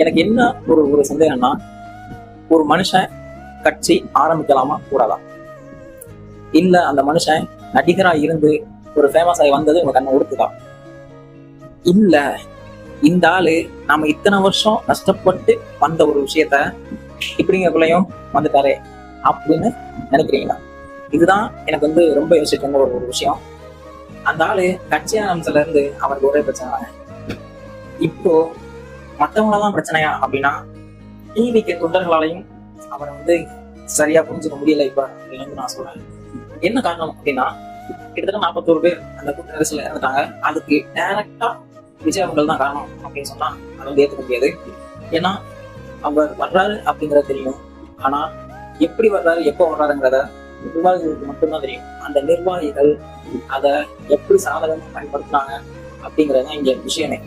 எனக்கு என்ன ஒரு ஒரு சந்தேகம்னா ஒரு மனுஷன் கட்சி ஆரம்பிக்கலாமா? கூடாதா? இல்ல அந்த மனுஷன் நடிகரா இருந்து ஒரு ஃபேமஸ் ஆகி வந்தது உங்க கண்ணை உடுத்துதா? இல்ல இந்த ஆளு நாம இத்தனை வருஷம் கஷ்டப்பட்டு வந்த ஒரு விஷயத்த இப்படிங்கக்குள்ளயும் வந்துட்டாரே அப்படின்னு நினைக்கிறீங்களா? இதுதான் எனக்கு வந்து ரொம்ப யோசிக்கிற ஒரு ஒரு விஷயம். அந்த ஆளு கட்சி ஆரம்பிச்சதுல இருந்து அவருக்கு ஒரே பிரச்சனை இப்போ மற்றவங்களெல்லாம் பிரச்சனையா? அப்படின்னா டிவிக்கு தொண்டர்களாலையும் அவரை வந்து சரியா புரிஞ்சுக்க முடியல இப்ப அப்படின்னு நான் சொல்றேன். என்ன காரணம் அப்படின்னா கிட்டத்தட்ட நாற்பத்தோரு பேர் அந்த கூட்ட நெரிசல இறந்துட்டாங்க. அதுக்கு டைரக்டா விஜய் அவர்கள் தான் காரணம் அப்படின்னு சொன்னா அதை வந்து ஏற்றுக்க முடியாது. ஏன்னா அவர் வர்றாரு அப்படிங்கறது தெரியும். ஆனா எப்படி வர்றாரு எப்போ வர்றாருங்கிறத நிர்வாகிகளுக்கு மட்டும்தான் தெரியும். அந்த நிர்வாகிகள் அதை எப்படி சாதகமாக பயன்படுத்துனாங்க அப்படிங்கறது தான் இங்க விஷயமே.